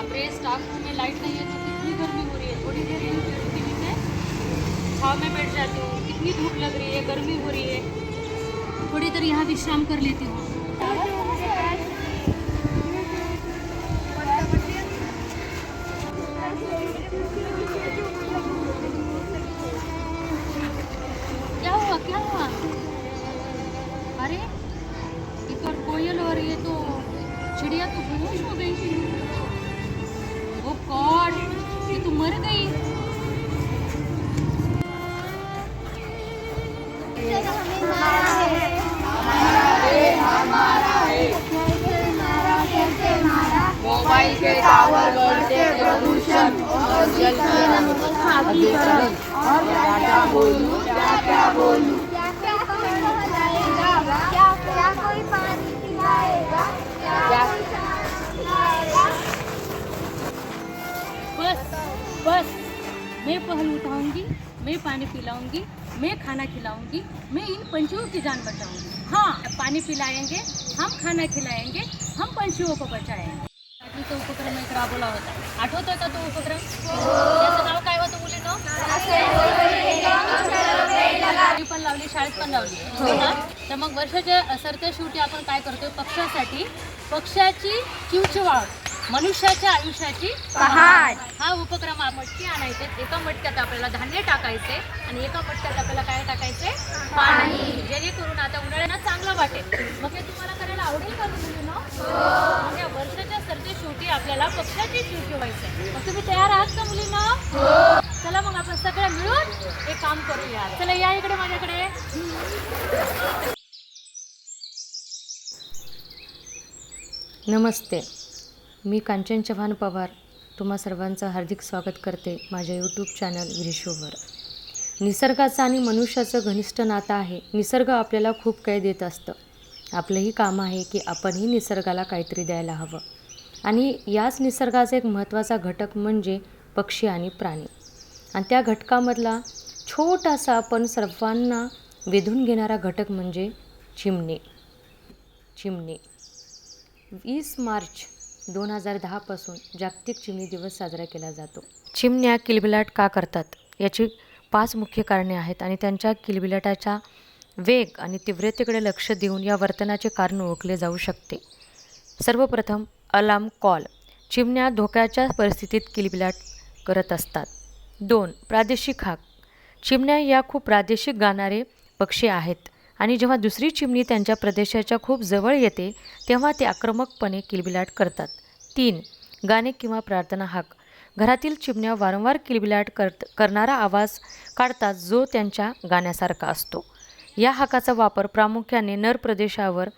बाप रे स्टाफ में लाइट नहीं है तो कितनी गर्मी हो रही है? थोड़ी देर यहीं पेड़ों के नीचे छाव में बैठ जाती हूँ, कितनी धूप लग रही है, गर्मी हो रही है। थोड़ी देर यहाँ विश्राम कर लेती हूँ। मोबाइल के टावर बढ़ते प्रदूषण और जल और क्या क्या बोलूँ क्या क्या बोलूँ क्या क्या कोई नहलाएगा क्या क्या कोई पानी पिलाएगा क्या कोई खाना खिलाएगा बस बस मैं पहल उठाऊँगी मैं पानी पिलाऊँगी। मैं खाना खिलाऊंगी मैं इन पंछियों की जान बचाऊंगी। हाँ पाणी पिलाएंगे हम खाना खिलाएंगे हम पंछियों को बचाएंगे। तो उपक्रम एक राबवला होता आठवतोय का तो उपक्रम त्याचं नाव काय होतं मुलीनं पण लावली शाळेत पण लावली हो? तर मग वर्षाच्या सरत्या शेवटी आपण काय करतोय? पक्षासाठी पक्षाची चिवचिवाळ मनुष्याच्या आयुष्याची पहाट. हा उपक्रम आपण मटके आणायचे. एका मटक्यात आपल्याला धान्य टाकायचे आणि एका मटक्यात आपल्याला काय टाकायचे? पाणी. जेणेकरून आता उन्हाळ्याला चांगलं वाटेल. मग हे तुम्हाला करायला आवडेल का मुलींनो? या वर्षाच्या सरते शेवटी आपल्याला पक्षाची जीव ठेवायचं मग तुम्ही तयार आहात का मुलींना? चला मग आपण सगळं मिळून हे काम करूया. चला या इकडे माझ्याकडे. नमस्ते. मी कांचन चव्हाण पवार तुम्हा सर्वांचं हार्दिक स्वागत करते माझ्या यूट्यूब चॅनल विरिशोवर. निसर्गाचं आणि मनुष्याचं घनिष्ठ नातं आहे. निसर्ग आपल्याला खूप काही देत असतं. आपलंही काम आहे की आपणही निसर्गाला काहीतरी द्यायला हवं. आणि याच निसर्गाचा एक महत्त्वाचा घटक म्हणजे पक्षी आणि प्राणी. आणि त्या घटकामधला छोटासा पण सर्वांना वेधून घेणारा घटक म्हणजे चिमणे. चिमणे. वीस मार्च दोन हजार दहापासून जागतिक चिमणी दिवस साजरा केला जातो. चिमण्या किलबिलाट का करतात? याची पाच मुख्य कारणे आहेत आणि त्यांच्या किलबिलाटाच्या वेग आणि तीव्रतेकडे लक्ष देऊन या वर्तनाचे कारण ओळखले जाऊ शकते. सर्वप्रथम अलार्म कॉल. चिमण्या धोक्याच्या परिस्थितीत किलबिलाट करत असतात. दोन प्रादेशिक हाक. चिमण्या या खूप प्रादेशिक गाणारे पक्षी आहेत. आणि जेव्हा दुसरी चिमणी त्यांच्या प्रदेशाच्या खूप जवळ येते तेव्हा ते आक्रमकपणे किलबिलाट करतात. तीन गाणे किंवा प्रार्थना हाक. घरातील चिमण्या वारंवार किलबिलाट कर करणारा आवाज काढतात जो त्यांच्या गाण्यासारखा असतो. या हाकाचा वापर प्रामुख्याने नर प्रदेशावर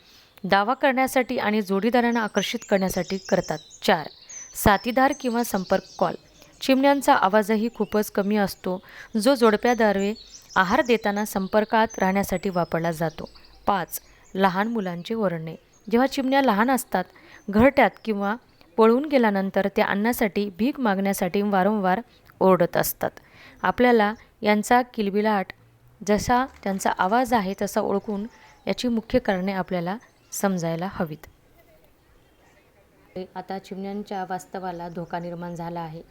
दावा करण्यासाठी आणि जोडीदारांना आकर्षित करण्यासाठी करतात. चार साथीदार किंवा संपर्क कॉल. चिमण्यांचा आवाजही खूपच कमी असतो जो जोडप्याद्वारे आहार देताना संपर्कात राहण्यासाठी वापरला जातो. पाच लहान मुलांचे ओरडणे जेव्हा चिमण्या लहान असतात घरट्यात किंवा पळून गेल्यानंतर त्या अन्नासाठी भीक मागण्यासाठी वारंवार ओरडत असतात. आपल्याला यांचा किलबिलाट जसा त्यांचा आवाज आहे तसा ओळखून याची मुख्य कारणे आपल्याला समजायला हवीत. आता चिमण्यांच्या वास्तवाला धोका निर्माण झाला आहे.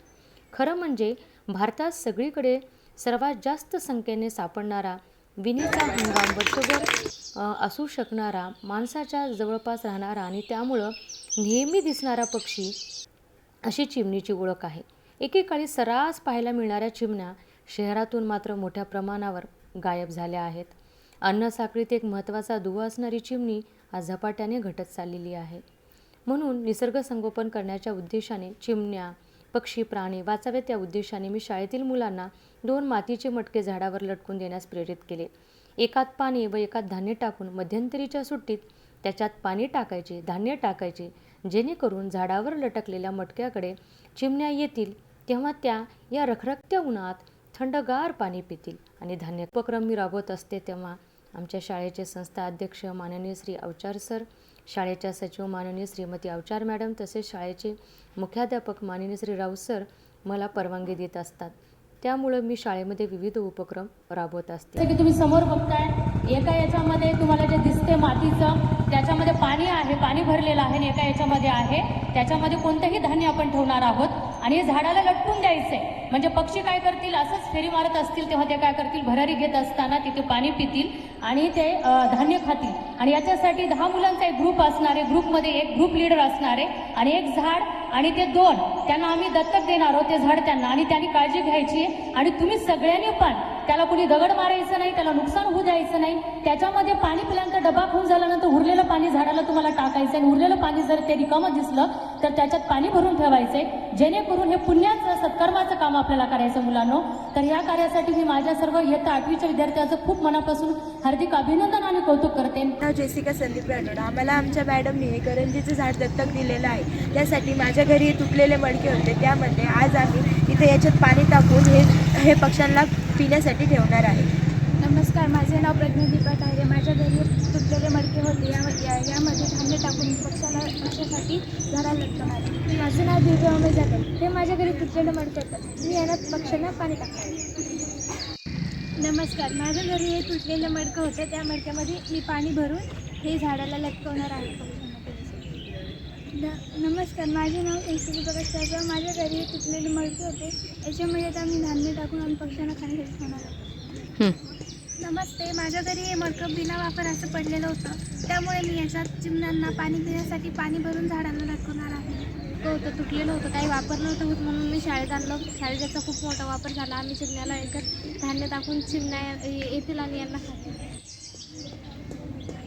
खरं म्हणजे भारतात सगळीकडे सर्वात जास्त संख्येने सापडणारा विणीचा हंगाम वर्षभर असू शकणारा माणसाच्या जवळपास राहणारा आणि त्यामुळं नेहमी दिसणारा पक्षी अशी चिमणीची ओळख आहे. एकेकाळी सर्रास पाहायला मिळणाऱ्या चिमण्या शहरातून मात्र मोठ्या प्रमाणावर गायब झाल्या आहेत. अन्नसाखळीत एक महत्त्वाचा दुवा असणारी चिमणी आज झपाट्याने घटत चाललेली आहे. म्हणून निसर्ग संगोपन करण्याच्या उद्देशाने चिमण्या पक्षी प्राणी वाचावेत या उद्देशाने मी शाळेतील मुलांना दोन मातीचे मटके झाडावर लटकून देण्यास प्रेरित केले. एकात पाणी व एकात धान्य टाकून मध्यंतरीच्या सुट्टीत त्याच्यात पाणी टाकायचे धान्य टाकायचे जेणेकरून झाडावर लटकलेल्या मटक्याकडे चिमण्या येतील तेव्हा त्या या रखरखत्या उन्हात थंडगार पाणी पितील आणि धान्य उपक्रम मी राबवत असते तेव्हा आमच्या शाळेचे संस्था अध्यक्ष माननीय श्री अवचार सर शाळेच्या सचिव माननीय श्रीमती अवचार मॅडम तसेच शाळेचे मुख्याध्यापक माननीय श्री राऊत सर मला परवानगी देत असतात. त्यामुळं मी शाळेमध्ये विविध उपक्रम राबवत असते. जसं की तुम्ही समोर बघताय एका याच्यामध्ये तुम्हाला जे दिसते मातीचं त्याच्यामध्ये पाणी आहे पाणी भरलेलं आहे आणि एका याच्यामध्ये आहे. त्याच्यामध्ये कोणतंही धान्य आपण ठेवणार आहोत. आणि हे झाडाला लटकून द्यायचंय. म्हणजे पक्षी काय करतील? असंच फेरी मारत असतील तेव्हा ते काय करतील? भरारी घेत असताना तिथे पाणी पितील आणि ते धान्य खातील. आणि याच्यासाठी दहा मुलांचा एक ग्रुप असणार आहे. ग्रुपमध्ये एक ग्रुप लीडर असणार आहे. आणि एक झाड आणि ते दोन. त्यांना आम्ही दत्तक देणार आहोत ते झाड त्यांना. आणि त्यांनी काळजी घ्यायची आणि तुम्ही सगळ्यांनी पण त्याला कुणी दगड मारायचं नाही त्याला नुकसान होऊ द्यायचं नाही. त्याच्यामध्ये पाणी पिल्यांचा डबा खाऊन झाल्यानंतर उरलेलं पाणी झाडाला तुम्हाला टाकायचं आणि उरलेलं पाणी जर ते रिकामं दिसलं तर त्याच्यात पाणी भरून ठेवायचंय. जेणेकरून हे पुण्याचं सत्कर्माचं काम आपल्याला करायचं मुलांनो. तर या कार्यासाठी मी माझ्या सर्व इयत्ता आठवीच्या विद्यार्थ्यांचं खूप मनापासून हार्दिक अभिनंदन आणि कौतुक करते. नाव जेसिका संदीप राठोड. आम्हाला आमच्या मॅडमनी करंजीचं झाड दत्तक दिलेलं आहे. त्यासाठी माझ्या घरी तुटलेले मडके होते. त्यामध्ये आज आम्ही इथे याच्यात पाणी टाकून हे हे पक्ष्यांना पिण्यासाठी ठेवणार आहे. नमस्कार माझे नाव प्रज्ञा दीपक आहे. माझ्या घरी तुटलेले मडके होते. या या- यामध्ये धान्य टाकून पक्षाला पक्षासाठी झाडाला लटकवणार आहे. माझं नाव दिव्या उमेश जाधव. हे माझ्या घरी तुटलेले मडके होतात मी यांना पक्ष्यांना पाणी टाकणार नमस्कार माझ्या घरी हे तुटलेलं मडकं होतं. त्या मडक्यामध्ये मी पाणी भरून हे झाडाला लटकवणार आहे. नमस्कार माझे नाव एसी प्रकाश त्याचं माझ्या घरी हे तुटलेले मडके होते. याच्यामध्ये आता मी धान्य टाकून आणि पक्ष्यांना खाण्यासाठी ठेवणार नमस्ते माझ्या घरी हे मडकं बिना वापराचं पडलेलं होतं. त्यामुळे मी याच्यात चिमण्यांना पाणी पिण्यासाठी पाणी भरून झाडांना लटकवणार आहे. तो होतं तुटलेलं होतं. काही वापर नव्हतं होत म्हणून मी शाळेत आणलं. शाळेत याचा खूप मोठा वापर झाला. आम्ही चिमण्याला याच्यात धान्य टाकून चिमण्या येतील आणि यांना खातील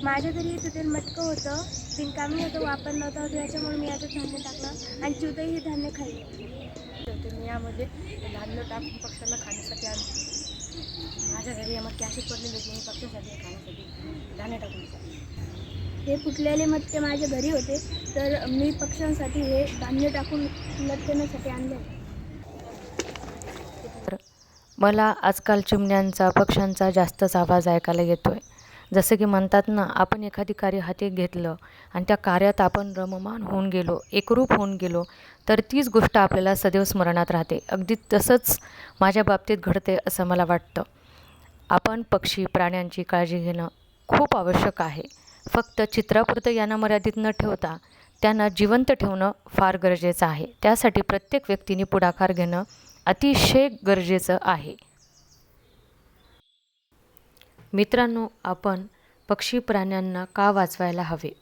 माझ्या घरी हे तुटेल मटकं होतं. बिनकामी होतं वापर नव्हता होतं याच्यामुळे मी याच्यात धान्य टाकलं आणि चिवतही हे धान्य खाईल तर मी यामध्ये धान्य टाकून पक्ष्यांना खाण्यासाठी आणतो माझ्या घरी मडके असे पडलेले की मी पक्ष्यांसाठी खाण्यासाठी धान्य टाकून हे फुटलेले मटके माझ्या घरी होते तर मी पक्ष्यांसाठी हे धान्य टाकून लटकवण्यासाठी आणले. मला आजकाल चिमण्यांचा पक्ष्यांचा जास्तच आवाज ऐकायला येतोय. जसं की म्हणतात ना आपण एखादी कार्य हाती घेतलं आणि त्या कार्यात आपण रममान होऊन गेलो एकरूप होऊन गेलो तर तीच गोष्ट आपल्याला सदैव स्मरणात राहते. अगदी तसंच माझ्या बाबतीत घडते असं मला वाटतं. आपण पक्षी प्राण्यांची काळजी घेणं खूप आवश्यक आहे. फक्त चित्रापुरतं यांना मर्यादित न ठेवता त्यांना जिवंत ठेवणं फार गरजेचं आहे. त्यासाठी प्रत्येक व्यक्तीने पुढाकार घेणं अतिशय गरजेचं आहे. मित्रांनो आपण पक्षी प्राण्यांना का वाचवायला हवे?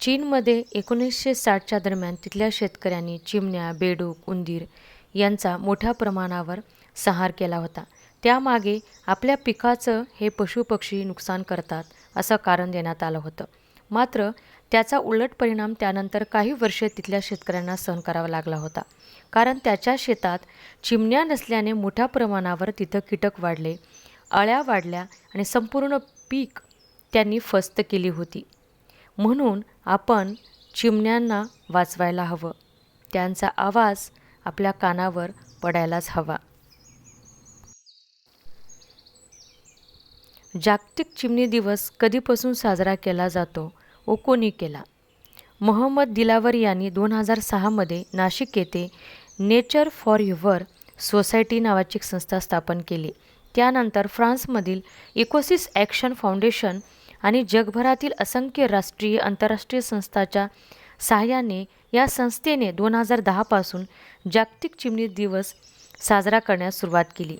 चीनमध्ये एकोणीसशे साठच्या दरम्यान तिथल्या शेतकऱ्यांनी चिमण्या बेडूक उंदीर यांचा मोठ्या प्रमाणावर संहार केला होता. त्यामागे आपल्या पिकाचं हे पशुपक्षी नुकसान करतात असं कारण देण्यात आलं होतं. मात्र त्याचा उलट परिणाम त्यानंतर काही वर्षे तिथल्या शेतकऱ्यांना सहन करावा लागला होता. कारण त्याच्या शेतात चिमण्या नसल्याने मोठ्या प्रमाणावर तिथं कीटक वाढले अळ्या वाढल्या आणि संपूर्ण पीक त्यांनी फस्त केली होती. म्हणून आपण चिमण्यांना वाचवायला हवं. त्यांचा आवाज आपल्या कानावर पडायलाच हवा. जागतिक चिमणी दिवस कधीपासून साजरा केला जातो? व कोणी केला. मोहम्मद दिलावर यांनी दोन हजार सहामध्ये नाशिक येथे नेचर फॉर युवर सोसायटी नावाची संस्था स्थापन केली. त्यानंतर फ्रान्समधील इकोसिस ॲक्शन फाउंडेशन आणि जगभरातील असंख्य राष्ट्रीय आंतरराष्ट्रीय संस्थाच्या सहाय्याने या संस्थेने दोन हजार दहापासून जागतिक चिमणी दिवस साजरा करण्यास सुरुवात केली.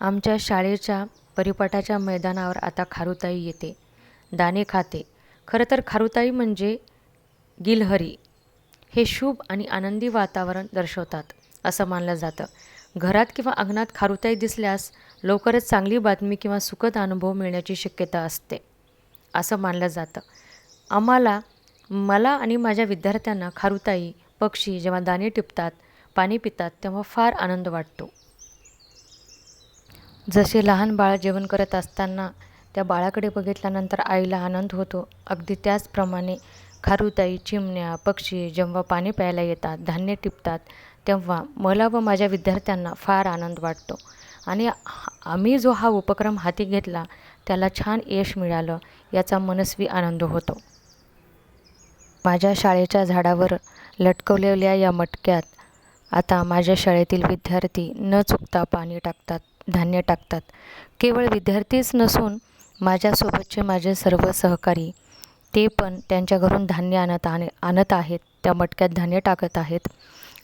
आमच्या शाळेच्या परिपाठाच्या मैदानावर आता खारुताई येते. दाणे खाते. खरं तर खारुताई म्हणजे गिलहरी. हे शुभ आणि आनंदी वातावरण दर्शवतात असं मानलं जातं. घरात किंवा अंगणात खारुताई दिसल्यास लवकरच चांगली बातमी किंवा सुखद अनुभव मिळण्याची शक्यता असते असं मानलं जातं. आम्हाला मला आणि माझ्या विद्यार्थ्यांना खारुताई पक्षी जेव्हा दाणे टिपतात पाणी पितात तेव्हा फार आनंद वाटतो. जसे लहान बाळ जेवण करत असताना त्या बाळाकडे बघितल्यानंतर आईला आनंद होतो. अगदी त्याचप्रमाणे खारुताई चिमण्या पक्षी जेव्हा पाणी प्यायला येतात धान्य टिपतात तेव्हा मला व माझ्या विद्यार्थ्यांना फार आनंद वाटतो. आणि आम्ही जो हा उपक्रम हाती घेतला त्याला छान यश मिळालं याचा मनस्वी आनंद होतो. माझ्या शाळेच्या झाडावर लटकवलेल्या या मटक्यात आता माझ्या शाळेतील विद्यार्थी न चुकता पाणी टाकतात धान्य टाकतात. केवळ विद्यार्थीच नसून माझ्यासोबतचे माझे सर्व सहकारी ते पण त्यांच्या घरून धान्य आणत आण आणत आहेत त्या मटक्यात धान्य टाकत आहेत.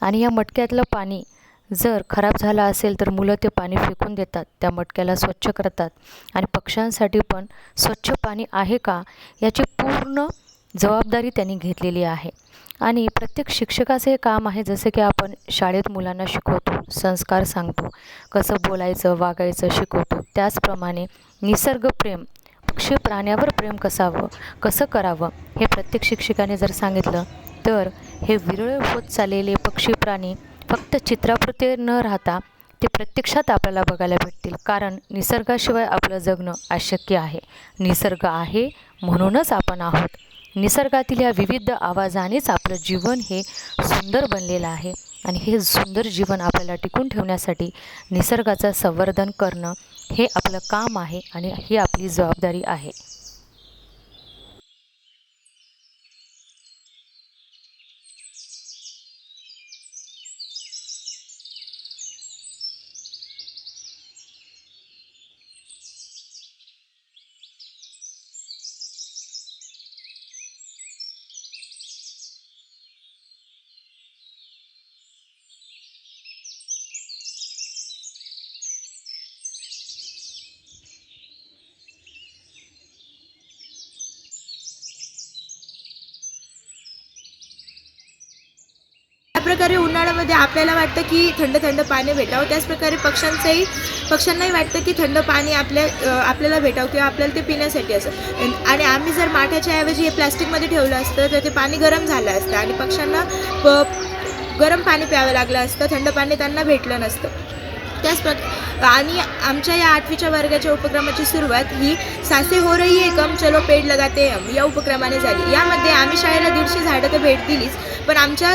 आणि या मटक्यातलं पाणी जर खराब झालं असेल तर मुलं ते पाणी फेकून देतात त्या मटक्याला स्वच्छ करतात. आणि पक्ष्यांसाठी पण स्वच्छ पाणी आहे का याची पूर्ण जबाबदारी त्यांनी घेतलेली आहे. आणि प्रत्येक शिक्षकाचं हे काम आहे जसं की आपण शाळेत मुलांना शिकवतो संस्कार सांगतो कसं बोलायचं वागायचं शिकवतो त्याचप्रमाणे निसर्गप्रेम पक्षी प्राण्यावर प्रेम कसावं कसं करावं हे प्रत्येक शिक्षकाने जर सांगितलं तर हे विरळ होत चाललेले पक्षी प्राणी फक्त चित्रापुरते न राहता ते प्रत्यक्षात आपल्याला बघायला भेटतील. कारण निसर्गाशिवाय आपलं जगणं अशक्य आहे. निसर्ग आहे म्हणूनच आपण आहोत. निसर्गातील या विविध आवाजानेच आपलं जीवन हे सुंदर बनलेलं आहे. आणि हे सुंदर जीवन आपल्याला टिकून ठेवण्यासाठी निसर्गाचं संवर्धन करणं हे आपलं काम आहे आणि ही आपली जबाबदारी आहे. त्याप्रकारे उन्हाळ्यामध्ये आपल्याला वाटतं की थंड थंड पाणी भेटावं. त्याचप्रकारे पक्ष्यांचंही पक्ष्यांनाही वाटतं की थंड पाणी आपल्या आपल्याला भेटावं किंवा आपल्याला ते पिण्यासाठी असं. आणि आम्ही जर माठाच्या ऐवजी हे प्लॅस्टिकमध्ये ठेवलं असतं तर ते पाणी गरम झालं असतं आणि पक्ष्यांना प गरम पाणी प्यावं लागलं असतं थंड पाणी त्यांना भेटलं नसतं. त्याचप्रक आणि आमच्या या आठवीच्या वर्गाच्या उपक्रमाची सुरुवात ही सासे हो रही है कम चलो पेड लगाते हम या उपक्रमाने झाली. यामध्ये आम्ही शाळेला दीडशे झाडं तर भेट दिलीच पण आमच्या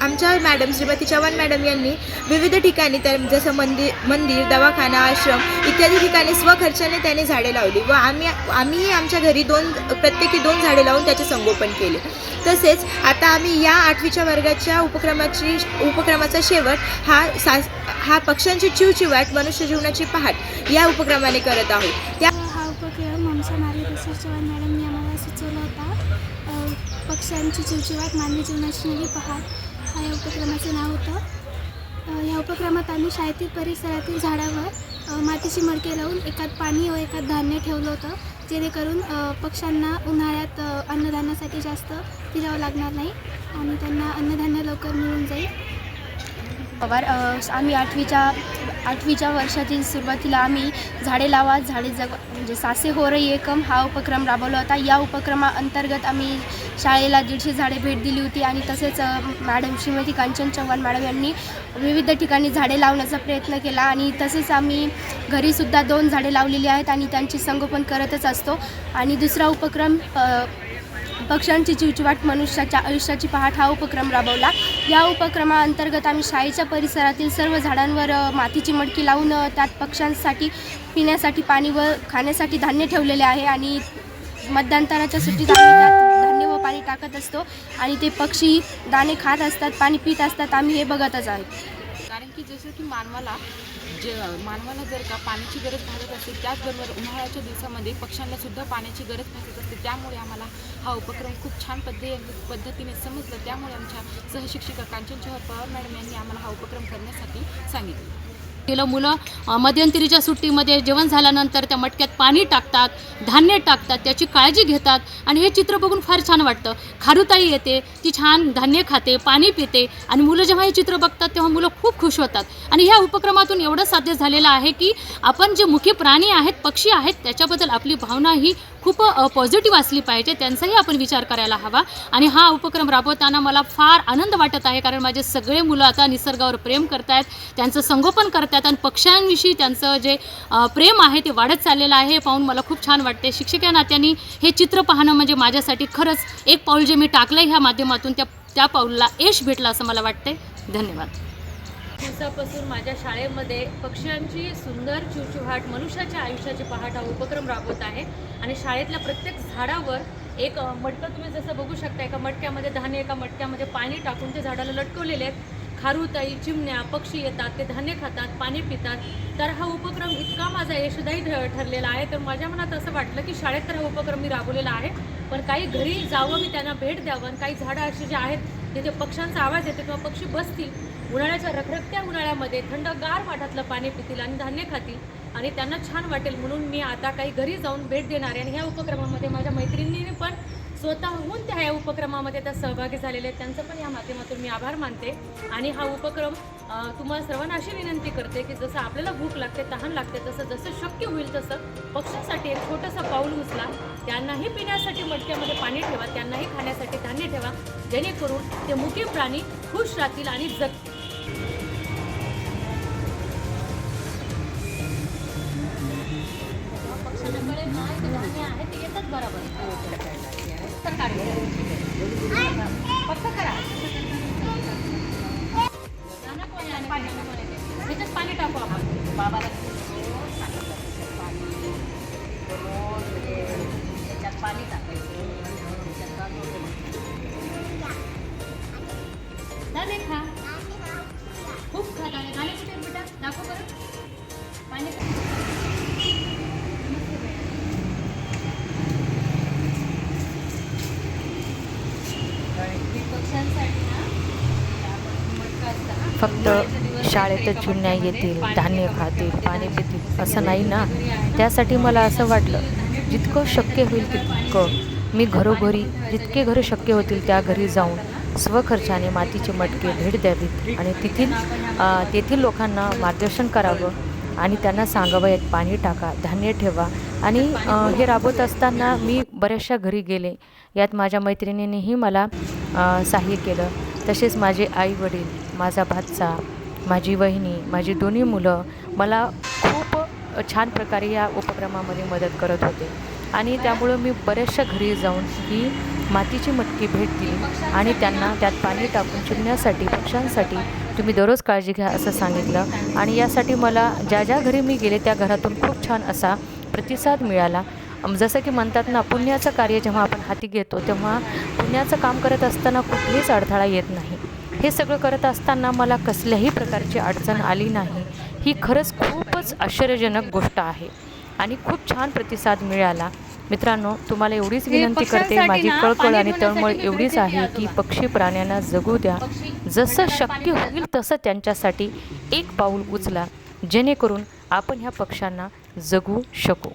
आमच्या मॅडम श्रीमती चव्हाण मॅडम यांनी विविध ठिकाणी त्या जसं मंदिर मंदिर दवाखाना आश्रम इत्यादी ठिकाणी स्वखर्चाने त्याने झाडे लावली व आम्ही आम्हीही आमच्या घरी दोन प्रत्येकी दोन झाडे लावून त्याचे संगोपन केले. तसेच आता आम्ही या आठवीच्या वर्गाच्या उपक्रमाची उपक्रमाचा शेवट हा सा हा पक्ष्यांची चिवचिवाट मनुष्य जीवनाची पहाट या उपक्रमाने करत आहोत. त्या प्रोफेसर चव्हाण मॅडमनी आम्हाला सुचवला होता. पक्ष्यांची चिवचिवाट मानवी जीवनाची नवी पहाट हा या उपक्रमाचं नाव होतं. या उपक्रमात आम्ही शाळेतील परिसरातील झाडावर मातीची मडके लावून एकात पाणी व एकात धान्य ठेवलं होतं. जेणेकरून पक्ष्यांना उन्हाळ्यात अन्नधान्यासाठी जास्त फिरावं लागणार नाही आणि त्यांना अन्नधान्य लवकर मिळून जाईल. पवार आम्ही आठवीच्या आठवीच्या वर्षातील सुरुवातीला आम्ही झाडे लावा झाडे जग म्हणजे सासे होर एकम हा उपक्रम राबवला होता. या उपक्रमाअंतर्गत आम्ही शाळेला दीडशे झाडे भेट दिली होती आणि तसेच मॅडम श्रीमती कांचन चव्हाण मॅडम यांनी विविध ठिकाणी झाडे लावण्याचा प्रयत्न केला आणि तसेच आम्ही घरीसुद्धा दोन झाडे लावलेली आहेत आणि त्यांचे संगोपन करतच असतो. आणि दुसरा उपक्रम पक्ष्यांची चिवचिवाट मनुष्याच्या आयुष्याची पहाट हा उपक्रम राबवला. या उपक्रमाअंतर्गत आम्ही शाळेच्या परिसरातील सर्व झाडांवर मातीची मडकी लावून त्यात पक्ष्यांसाठी पिण्यासाठी पाणी व खाण्यासाठी धान्य ठेवलेले आहे आणि मध्यंतराच्या सुट्टीत आम्ही त्यात धान्य व पाणी टाकत असतो आणि ते पक्षी दाणे खात असतात पाणी पित असतात आम्ही हे बघतच आहोत कारण की जसं की मानवाला जे मानवाला जर का पाण्याची गरज भासत असते त्याचबरोबर उन्हाळ्याच्या दिवसामध्ये पक्ष्यांना सुद्धा पाण्याची गरज भासत असते. त्यामुळे आम्हाला हा उपक्रम खूप छान पद्धती पद्धतीने समजलं. त्यामुळे आमच्या सहशिक्षिका कांचन चव्हाण पवार मॅडम यांनी आम्हाला हा उपक्रम करण्यासाठी सांगितलं. तिला मुलं मध्यंतरीच्या सुट्टीमध्ये जेवण झाल्यानंतर त्या मटक्यात पाणी टाकतात धान्य टाकतात त्याची काळजी घेतात आणि हे चित्र बघून फार छान वाटतं. खारुताई येते ती छान धान्य खाते पाणी पिते आणि मुलं जेव्हा हे चित्र बघतात तेव्हा मुलं खूप खुश होतात. आणि ह्या उपक्रमातून एवढं साध्य झालेलं आहे की आपण जे मुख्य प्राणी आहेत पक्षी आहेत त्याच्याबद्दल आपली भावना ही खूप पॉझिटिव्ह असली पाहिजे त्यांचाही आपण विचार करायला हवा. आणि हा उपक्रम राबवताना मला फार आनंद वाटत आहे कारण माझे सगळे मुलं आता निसर्गावर प्रेम करतायत त्यांचं संगोपन त्यात आणि पक्ष्यांविषयी त्यांचं जे प्रेम आहे ते वाढत चाललेलं आहे. हे पाहून मला खूप छान वाटते. शिक्षक या नात्याने हे चित्र पाहणं म्हणजे माझ्यासाठी खरंच एक पाऊल जे मी टाकलं ह्या माध्यमातून त्या त्या पाऊलला यश भेटलं असं मला वाटते धन्यवाद. दिवसापासून माझ्या शाळेमध्ये पक्ष्यांची सुंदर चिवचिवाट मनुष्याच्या आयुष्याची पहाट हा उपक्रम राबवत आहे. आणि शाळेतल्या प्रत्येक झाडावर एक मटकं तुम्ही जसं बघू शकता एका मटक्यामध्ये धान्य एका मटक्यामध्ये पाणी टाकून ते झाडाला लटकवलेले आहेत. खारुताई चिमण्या पक्षी येतात ते धान्य खातात पाणी पितात. तर हा उपक्रम इतका माझा यशदायी ठरलेला आहे. तर माझ्या मनात असं वाटलं की शाळेत तर हा उपक्रम मी राबवलेला आहे. पण काही घरी जावं मी त्यांना भेट द्यावं आणि काही झाडं अशी जी आहेत तिथे पक्ष्यांचा आवाज येते किंवा पक्षी बसतील उन्हाळ्याच्या रखरखत्या उन्हाळ्यामध्ये थंडगार वाटातलं पाणी पितील आणि धान्य खातील आणि त्यांना छान वाटेल. म्हणून मी आता काही घरी जाऊन भेट देणार आहे आणि ह्या उपक्रमामध्ये माझ्या मैत्रिणींनी पण स्वतःहून त्या ह्या उपक्रमामध्ये त्या सहभागी झालेले आहेत. त्यांचं पण या माध्यमातून मी आभार मानते. आणि हा उपक्रम तुम्हाला सर्वांना अशी विनंती करते की जसं आपल्याला भूक लागते तहान लागते तसं जसं शक्य होईल तसं पक्ष्यांसाठी एक छोटंसं पाऊल उचला. त्यांनाही पिण्यासाठी मटक्यामध्ये पाणी ठेवा त्यांनाही खाण्यासाठी धान्य ठेवा. जेणेकरून ते मुके प्राणी खुश राहतील आणि जग फक्त करा. पाणी पाणी टाकू आपण बाबाला फक्त शाळेतच चुन्या येतील धान्य खातील पाणी पितील असं नाही ना? त्यासाठी मला असं वाटलं जितकं शक्य होईल तितकं मी घरोघरी जितके घरं शक्य होतील त्या घरी जाऊन स्वखर्चाने मातीचे मटके भेट द्यावीत आणि तेथील तेथील लोकांना मार्गदर्शन करावं आणि त्यांना सांगावं यात पाणी टाका धान्य ठेवा. आणि हे राबवत असताना मी बऱ्याचशा घरी गेले. यात माझ्या मैत्रिणींनीही मला सहाय्य केलं. तसेच माझे आई वडील माझा भाचा माझी वहिनी माझी दोन्ही मुलं मला खूप छान प्रकारे या उपक्रमामध्ये मदत करत होते. आणि त्यामुळं मी बऱ्याचशा घरी जाऊन ही मातीची मटकी भेट दिली आणि त्यांना त्यात पाणी टाकून चिमण्यासाठी पक्ष्यांसाठी तुम्ही दररोज काळजी घ्या असं सांगितलं. आणि यासाठी मला ज्या ज्या घरी मी गेले त्या घरातून खूप छान असा प्रतिसाद मिळाला. जसं की म्हणतात ना पुण्याचं कार्य जेव्हा आपण हाती घेतो तेव्हा पुण्याचं काम करत असताना कुठलीच अडथळा येत नाही. हे सगळं करत असताना मला कसल्याही प्रकारची अडचण आली नाही. ही खरंच खूपच आश्चर्यजनक गोष्ट आहे. आणि खूप छान प्रतिसाद मिळाला. मित्रांनो तुम्हाला एवढीच विनंती करते माझी कळकळ आणि तळमळ एवढीच आहे की. पक्षी प्राण्यांना जगू द्या. जसं शक्य. होईल तसं त्यांच्यासाठी एक पाऊल उचला. जेणेकरून आपण ह्या पक्ष्यांना जगू शकू.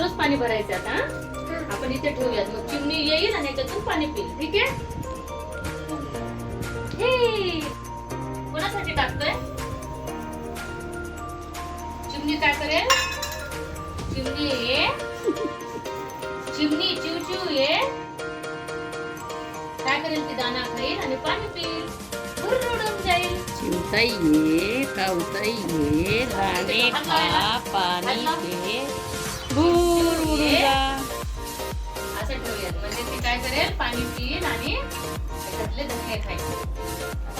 दररोज पाणी भरायचं आता? आपण इथे ठेवूयात. मग चिमणी येईल आणि ह्याच्यातून पाणी पिईल. ठीक आहे? हे! कोणासाठी टाकतोय? चिमणी काय करेल? चिमणी ये. चिमणी चिव चिव ये. काय करेल ती? दाना खाईल आणि पाणी पिईल. बुरडून जाईल. चिवताई ये कावताई ये दाणे खा पाणी बुडून जा असं ठेवूया म्हणजे ती काय करेल? पाणी पिईल आणि त्याच्यातले धक्के खायचे